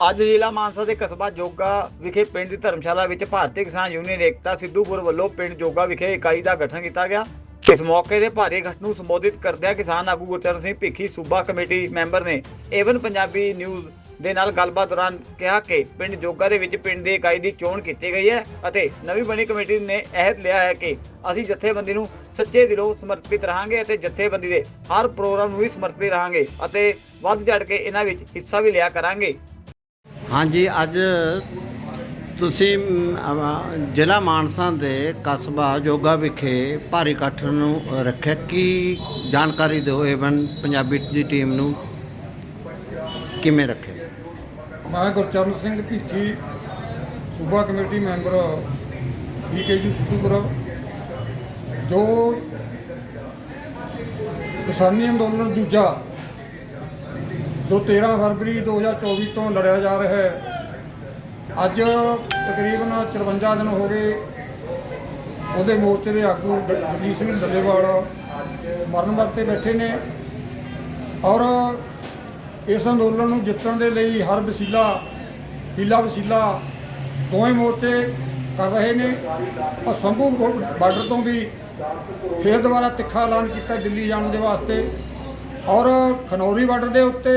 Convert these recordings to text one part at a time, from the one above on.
ਅੱਜ ਜ਼ਿਲ੍ਹਾ ਮਾਨਸਾ ਦੇ ਕਸਬਾ ਜੋਗਾ ਵਿਖੇ ਪਿੰਡ ਦੀ ਧਰਮਸ਼ਾਲਾ ਵਿੱਚ ਭਾਰਤੀ ਕਿਸਾਨ ਯੂਨੀਅਨ ਏਕਤਾ ਸਿੱਧੂਪੁਰ ਵੱਲੋਂ ਪਿੰਡ ਜੋਗਾ ਵਿਖੇ ਇਕਾਈ ਦਾ ਗਠਨ ਕੀਤਾ ਗਿਆ। ਇਸ ਮੌਕੇ ਤੇ ਭਾਰੀ ਇਕੱਠ ਨੂੰ ਸੰਬੋਧਿਤ ਕਰਦਿਆਂ ਕਿਸਾਨ ਆਗੂ ਗੁਰਚਰਨ ਸਿੰਘ ਭਿੱਖੀ ਸੂਬਾ ਕਮੇਟੀ ਮੈਂਬਰ ਨੇ ਏਵਨ ਪੰਜਾਬੀ ਨਿਊਜ਼ ਦੇ ਨਾਲ ਗੱਲਬਾਤ ਦੌਰਾਨ ਕਿਹਾ ਕਿ ਪਿੰਡ ਜੋਗਾ ਦੇ ਵਿੱਚ ਪਿੰਡ ਦੀ ਇਕਾਈ ਦੀ ਚੋਣ ਕੀਤੀ ਗਈ ਹੈ ਅਤੇ ਨਵੀਂ ਬਣੀ ਕਮੇਟੀ ਨੇ ਅਹਿਦ ਲਿਆ ਹੈ ਕਿ ਅਸੀਂ ਜਥੇਬੰਦੀ ਨੂੰ ਸੱਚੇ ਦਿਲੋਂ ਸਮਰਪਿਤ ਰਹਾਂਗੇ ਅਤੇ ਜਥੇਬੰਦੀ ਦੇ ਹਰ ਪ੍ਰੋਗਰਾਮ ਨੂੰ ਵੀ ਸਮਰਪਿਤ ਰਹਾਂਗੇ ਅਤੇ ਵੱਧ ਚੜ ਕੇ ਇਹਨਾਂ ਵਿੱਚ ਹਿੱਸਾ ਵੀ ਲਿਆ ਕਰਾਂਗੇ। ਹਾਂਜੀ, ਅੱਜ ਤੁਸੀਂ ਜ਼ਿਲ੍ਹਾ ਮਾਨਸਾ ਦੇ ਕਸਬਾ ਜੋਗਾ ਵਿਖੇ ਭਾਰੀ ਇਕੱਠ ਨੂੰ ਰੱਖਿਆ। ਕੀ ਜਾਣਕਾਰੀ ਦਿਓ ਏਵਨ ਪੰਜਾਬੀ ਦੀ ਟੀਮ ਨੂੰ? ਕਿਵੇਂ ਰੱਖਿਆ? ਮੈਂ ਗੁਰਚਰਨ ਸਿੰਘ ਭੀਖੀ, ਸੂਬਾ ਕਮੇਟੀ ਮੈਂਬਰ ਬੀਕੇਯੂ ਸਿੱਧੂਪੁਰ। ਜੋ ਕਿਸਾਨੀ ਅੰਦੋਲਨ ਦੂਜਾ ਜੋ 13 ਫਰਵਰੀ 2024 ਤੋਂ ਲੜਿਆ ਜਾ ਰਿਹਾ ਹੈ, ਅੱਜ ਤਕਰੀਬਨ 54 ਦਿਨ ਹੋ ਗਏ। ਉਹਦੇ ਮੋਰਚੇ ਦੇ ਆਗੂ ਜਗਜੀਤ ਸਿੰਘ ਡੱਲੇਵਾਲ ਮਰਨ ਵਰਤੇ ਬੈਠੇ ਨੇ ਔਰ ਇਸ ਅੰਦੋਲਨ ਨੂੰ ਜਿੱਤਣ ਦੇ ਲਈ ਹਰ ਵਸੀਲਾ, ਹੀਲਾ ਵਸੀਲਾ ਦੋਵੇਂ ਮੋਰਚੇ ਕਰ ਰਹੇ ਨੇ। ਔਰ ਸੰਭੂ ਬਾਰਡਰ ਤੋਂ ਵੀ ਫੇਰ ਦੁਬਾਰਾ ਤਿੱਖਾ ਐਲਾਨ ਕੀਤਾ ਦਿੱਲੀ ਜਾਣ ਦੇ ਵਾਸਤੇ ਔਰ ਖਨੌਰੀ ਬਾਰਡਰ ਦੇ ਉੱਤੇ,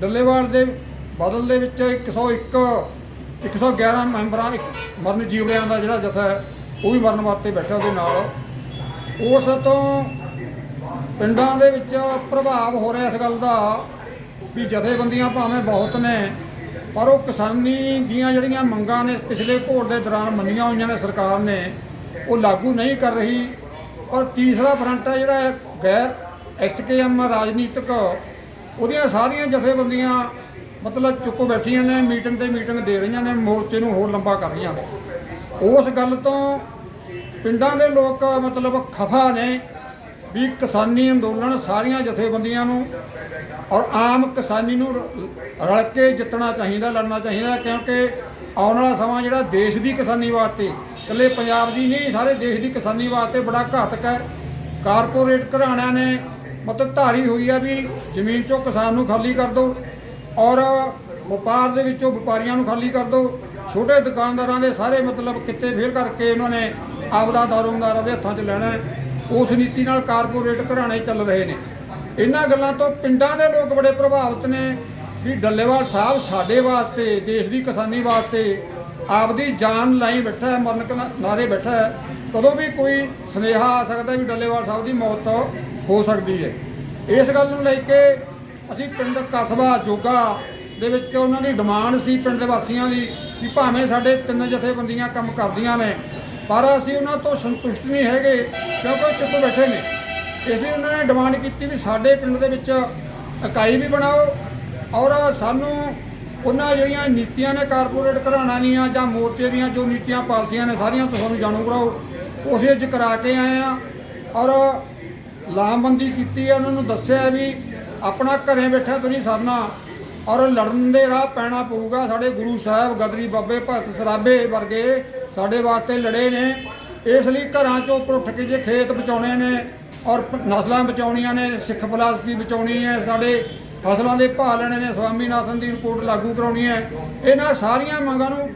ਡੱਲੇਵਾਲ ਦੇ ਬਦਲ ਦੇ ਵਿੱਚ 101 111 ਮੈਂਬਰਾਂ ਇੱਕ ਮਰਨ ਜੀਵੜਿਆਂ ਦਾ ਜਿਹੜਾ ਜਥਾ ਹੈ, ਉਹ ਵੀ ਮਰਨ ਵਾਸਤੇ ਬੈਠਾ ਉਹਦੇ ਨਾਲ। ਉਸ ਤੋਂ ਪਿੰਡਾਂ ਦੇ ਵਿੱਚ ਪ੍ਰਭਾਵ ਹੋ ਰਿਹਾ ਇਸ ਗੱਲ ਦਾ ਵੀ ਜਥੇਬੰਦੀਆਂ ਭਾਵੇਂ ਬਹੁਤ ਨੇ, ਪਰ ਉਹ ਕਿਸਾਨੀ ਦੀਆਂ ਜਿਹੜੀਆਂ ਮੰਗਾਂ ਨੇ, ਪਿਛਲੇ ਘੋੜ ਦੇ ਦੌਰਾਨ ਮੰਨੀਆਂ ਹੋਈਆਂ ਨੇ ਸਰਕਾਰ ਨੇ, ਉਹ ਲਾਗੂ ਨਹੀਂ ਕਰ ਰਹੀ। ਔਰ ਤੀਸਰਾ ਫਰੰਟ ਹੈ ਜਿਹੜਾ ਗੈਰ ਐਸਕੇਐਮ ਰਾਜਨੀਤਿਕ, ਉਹਦੀਆਂ ਸਾਰੀਆਂ ਜਥੇਬੰਦੀਆਂ ਮਤਲਬ ਚੁੱਕ ਬੈਠੀਆਂ ਨੇ, ਮੀਟਿੰਗ ਤੇ ਮੀਟਿੰਗ ਦੇ ਰਹੀਆਂ ਨੇ, ਮੋਰਚੇ ਨੂੰ ਹੋਰ ਲੰਬਾ ਕਰ ਰਹੀਆਂ ਨੇ। ਉਸ ਗੱਲ ਤੋਂ ਪਿੰਡਾਂ ਦੇ ਲੋਕ ਮਤਲਬ ਖਫਾ ਨੇ ਵੀ ਕਿਸਾਨੀ ਅੰਦੋਲਨ ਸਾਰੀਆਂ ਜਥੇਬੰਦੀਆਂ ਨੂੰ ਔਰ ਆਮ ਕਿਸਾਨੀ ਨੂੰ ਰਲ ਕੇ ਜਿੱਤਣਾ ਚਾਹੀਦਾ, ਲੜਨਾ ਚਾਹੀਦਾ, ਕਿਉਂਕਿ ਆਉਣ ਵਾਲਾ ਸਮਾਂ ਜਿਹੜਾ ਦੇਸ਼ ਦੀ ਕਿਸਾਨੀ ਵਾਸਤੇ, ਇਕੱਲੇ ਪੰਜਾਬ ਦੀ ਨਹੀਂ, ਸਾਰੇ ਦੇਸ਼ ਦੀ ਕਿਸਾਨੀ ਵਾਸਤੇ ਬੜਾ ਘਾਤਕ ਹੈ। ਕਾਰਪੋਰੇਟ ਘਰਾਣਿਆਂ ਨੇ ਮਤਲਬ ਧਾਰੀ ਹੋਈ ਆ ਵੀ ਜ਼ਮੀਨ ਚੋਂ ਕਿਸਾਨ ਨੂੰ ਖਾਲੀ ਕਰ ਦਿਓ ਔਰ ਵਪਾਰ ਦੇ ਵਿੱਚੋਂ ਵਪਾਰੀਆਂ ਨੂੰ ਖਾਲੀ ਕਰ ਦਿਓ। ਛੋਟੇ ਦੁਕਾਨਦਾਰਾਂ ਦੇ ਸਾਰੇ ਮਤਲਬ ਕਿੱਤੇ ਫੇਲ ਕਰਕੇ ਉਹਨਾਂ ਨੇ ਆਪਦਾ ਦਾਰੋਮਦਾਰਾਂ ਦੇ ਹੱਥਾਂ 'ਚ ਲੈਣਾ ਉਸ ਨੀਤੀ ਨਾਲ ਕਾਰਪੋਰੇਟ ਘਰਾਣੇ ਚੱਲ ਰਹੇ ਨੇ। ਇਹਨਾਂ ਗੱਲਾਂ ਤੋਂ ਪਿੰਡਾਂ ਦੇ ਲੋਕ ਬੜੇ ਪ੍ਰਭਾਵਿਤ ਨੇ ਵੀ ਡੱਲੇਵਾਲ ਸਾਹਿਬ ਸਾਡੇ ਵਾਸਤੇ, ਦੇਸ਼ ਦੀ ਕਿਸਾਨੀ ਵਾਸਤੇ ਆਪਦੀ ਜਾਨ ਲਾਈ ਬੈਠਾ ਹੈ, ਮਰਨ ਕੇ ਨਾਰੇ ਬੈਠਾ ਹੈ, ਕਦੋਂ ਵੀ ਕੋਈ ਸੁਨੇਹਾ ਆ ਸਕਦਾ ਵੀ ਡੱਲੇਵਾਲ ਸਾਹਿਬ ਦੀ ਮੌਤ ਹੋ ਸਕਦੀ ਹੈ। ਇਸ ਗੱਲ ਨੂੰ ਲੈ ਕੇ ਅਸੀਂ ਪਿੰਡ ਕਸਬਾ ਜੋਗਾ ਦੇ ਵਿੱਚ ਉਹਨਾਂ ਦੀ ਡਿਮਾਂਡ ਸੀ ਪਿੰਡ ਵਾਸੀਆਂ ਦੀ ਕਿ ਭਾਵੇਂ ਸਾਡੇ ਤਿੰਨ ਜਥੇਬੰਦੀਆਂ ਕੰਮ ਕਰਦੀਆਂ ਨੇ, ਪਰ ਅਸੀਂ ਉਹਨਾਂ ਤੋਂ ਸੰਤੁਸ਼ਟ ਨਹੀਂ ਹੈਗੇ ਕਿਉਂਕਿ ਉਹ ਚੁੱਪ ਬੈਠੇ ਨੇ। ਇਸ ਲਈ ਉਹਨਾਂ ਨੇ ਡਿਮਾਂਡ ਕੀਤੀ ਵੀ ਸਾਡੇ ਪਿੰਡ ਦੇ ਵਿੱਚ ਇਕਾਈ ਵੀ ਬਣਾਓ ਔਰ ਸਾਨੂੰ ਉਹਨਾਂ ਜਿਹੜੀਆਂ ਨੀਤੀਆਂ ਨੇ ਕਾਰਪੋਰੇਟ ਘਰਾਣਾ ਦੀਆਂ ਜਾਂ ਮੋਰਚੇ ਦੀਆਂ ਜੋ ਨੀਤੀਆਂ ਪਾਲਸੀਆਂ ਨੇ ਸਾਰੀਆਂ ਤੁਹਾਨੂੰ ਜਾਣੂ ਕਰਾਓ, ਉਸੇ ਅੱਜ ਕਰਾ ਕੇ ਆਏ ਆ ਔਰ ਲਾਮਬੰਦੀ ਕੀਤੀ ਹੈ, ਉਹਨਾਂ ਨੂੰ ਦੱਸਿਆ ਵੀ ਆਪਣਾ ਘਰੇ ਬੈਠਾ ਤੁਸੀਂ ਸਰਨਾ, ਔਰ ਲੜਨ ਦੇ ਰਾਹ ਪੈਣਾ ਪਊਗਾ। ਸਾਡੇ ਗੁਰੂ ਸਾਹਿਬ ਗਦਰੀ ਬਾਬੇ ਭਗਤ ਸਰਾਬੇ ਵਰਗੇ ਸਾਡੇ ਵਾਸਤੇ ਲੜੇ ਨੇ। ਇਸ ਲਈ ਘਰਾਂ ਚੋਂ ਉੱਪਰ ਉੱਠ ਕੇ ਜੇ ਖੇਤ ਬਚਾਉਣੇ ਨੇ, ਔਰ ਨਸਲਾਂ ਬਚਾਉਣੀਆਂ ਨੇ, ਸਿੱਖ ਫਲਸਫੀ ਬਚਾਉਣੀ ਹੈ ਸਾਡੇ ਫਸਲਾਂ ਦੇ ਭਾਅ ਲੈਣੇ ਨੇ, ਸਵਾਮੀਨਾਥਨ ਦੀ ਰਿਪੋਰਟ ਲਾਗੂ ਕਰਾਉਣੀ ਹੈ। ਇਹਨਾਂ ਸਾਰੀਆਂ ਮੰਗਾਂ ਨੂੰ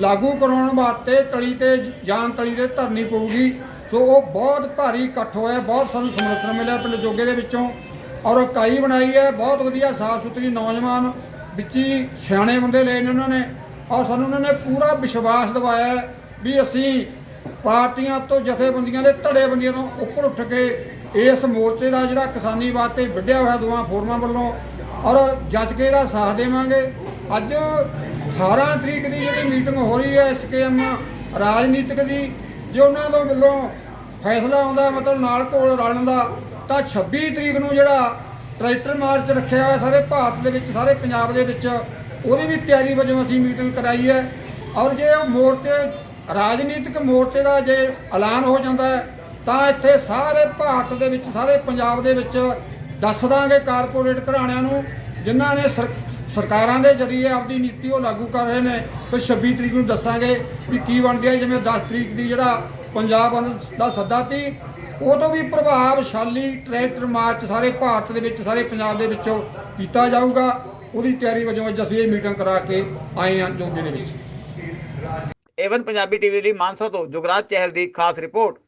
ਲਾਗੂ ਕਰਾਉਣ ਵਾਸਤੇ ਤਲੀ ਤੇ ਜਾਨ ਤਲੀ ਤੇ ਧਰਨੀ ਪਊਗੀ। ਸੋ ਉਹ ਬਹੁਤ ਭਾਰੀ ਇਕੱਠ ਹੋਇਆ, ਬਹੁਤ ਸਾਨੂੰ ਸਮਰਥਨ ਮਿਲਿਆ ਪਿੰਡ ਜੋਗੇ ਦੇ ਵਿੱਚੋਂ। ਔਰ ਇਕਾਈ ਬਣਾਈ ਹੈ, ਬਹੁਤ ਵਧੀਆ ਸਾਫ਼ ਸੁਥਰੀ ਨੌਜਵਾਨ, ਵਿੱਚ ਹੀ ਸਿਆਣੇ ਬੰਦੇ ਲਏ ਨੇ ਉਹਨਾਂ ਨੇ। ਔਰ ਸਾਨੂੰ ਉਹਨਾਂ ਨੇ ਪੂਰਾ ਵਿਸ਼ਵਾਸ ਦਿਵਾਇਆ ਵੀ ਅਸੀਂ ਪਾਰਟੀਆਂ ਤੋਂ ਜਥੇਬੰਦੀਆਂ ਦੇ ਧੜੇਬੰਦੀਆਂ ਤੋਂ ਉੱਪਰ ਉੱਠ ਕੇ ਇਸ ਮੋਰਚੇ ਦਾ ਜਿਹੜਾ ਕਿਸਾਨੀ ਵਾਸਤੇ ਵਿੱਢਿਆ ਹੋਇਆ ਦੋਵਾਂ ਫੋਰਮਾਂ ਵੱਲੋਂ ਔਰ ਜੱਜ ਕੇ ਦਾ ਸਾਥ ਦੇਵਾਂਗੇ। ਅੱਜ 18 ਤਰੀਕ ਦੀ ਜਿਹੜੀ ਮੀਟਿੰਗ ਹੋ ਰਹੀ ਹੈ ਐਸਕੇਐਮ ਰਾਜਨੀਤਿਕ ਦੀ, ਜੇ ਉਹਨਾਂ ਤੋਂ ਵੱਲੋਂ ਫੈਸਲਾ ਆਉਂਦਾ, ਮਤਲਬ ਨਾਲ ਕੋਲ ਰਲਣ ਦਾ, ਤਾਂ 26 ਤਰੀਕ ਨੂੰ ਜਿਹੜਾ ਟਰੈਕਟਰ ਮਾਰਚ ਰੱਖਿਆ ਹੋਇਆ ਸਾਰੇ ਭਾਰਤ ਦੇ ਵਿੱਚ, ਸਾਰੇ ਪੰਜਾਬ ਦੇ ਵਿੱਚ, ਉਹਦੀ ਵੀ ਤਿਆਰੀ ਵਜੋਂ ਅਸੀਂ ਮੀਟਿੰਗ ਕਰਾਈ ਹੈ। ਔਰ ਜੇ ਉਹ ਮੋਰਚੇ, ਰਾਜਨੀਤਿਕ ਮੋਰਚੇ ਦਾ ਜੇ ਐਲਾਨ ਹੋ ਜਾਂਦਾ ਤਾਂ ਇੱਥੇ ਸਾਰੇ ਭਾਰਤ ਦੇ ਵਿੱਚ, ਸਾਰੇ ਪੰਜਾਬ ਦੇ ਵਿੱਚ ਦੱਸ ਦਾਂਗੇ ਕਾਰਪੋਰੇਟ ਘਰਾਣਿਆਂ ਨੂੰ, ਜਿਨ੍ਹਾਂ ਨੇ ਸਰ- ਸਰਕਾਰਾਂ ਦੇ ਜ਼ਰੀਏ ਆਪਦੀ ਨੀਤੀ ਉਹ ਲਾਗੂ ਕਰ ਰਹੇ ਨੇ। ਫਿਰ 26 ਤਰੀਕ ਨੂੰ ਦੱਸਾਂਗੇ ਵੀ ਕੀ ਬਣਦੀ ਹੈ, ਜਿਵੇਂ 10 ਤਰੀਕ ਦੀ ਜਿਹੜਾ ਪੰਜਾਬ ਬੰਦ ਦਾ ਸੱਦਾ ਸੀ, ਉਹ ਤੋਂ ਵੀ ਪ੍ਰਭਾਵਸ਼ਾਲੀ ਟਰੈਕਟਰ ਮਾਰਚ ਸਾਰੇ ਭਾਰਤ ਦੇ ਵਿੱਚ, ਸਾਰੇ ਪੰਜਾਬ ਦੇ ਵਿੱਚੋਂ ਕੀਤਾ ਜਾਊਗਾ। ਉਹਦੀ ਤਿਆਰੀ ਵਜੋਂ ਅੱਜ ਅਸੀਂ ਇਹ ਮੀਟਿੰਗ ਕਰਾ ਕੇ ਆਏ ਹਾਂ ਜੋਗੇ ਦੇ ਵਿੱਚ। ਏਵਨ ਪੰਜਾਬੀ ਟੀਵੀ ਲਈ ਮਾਨਸਾ ਤੋਂ ਜੁਗਰਾਜ ਚਹਿਲ ਦੀ ਖਾਸ ਰਿਪੋਰਟ।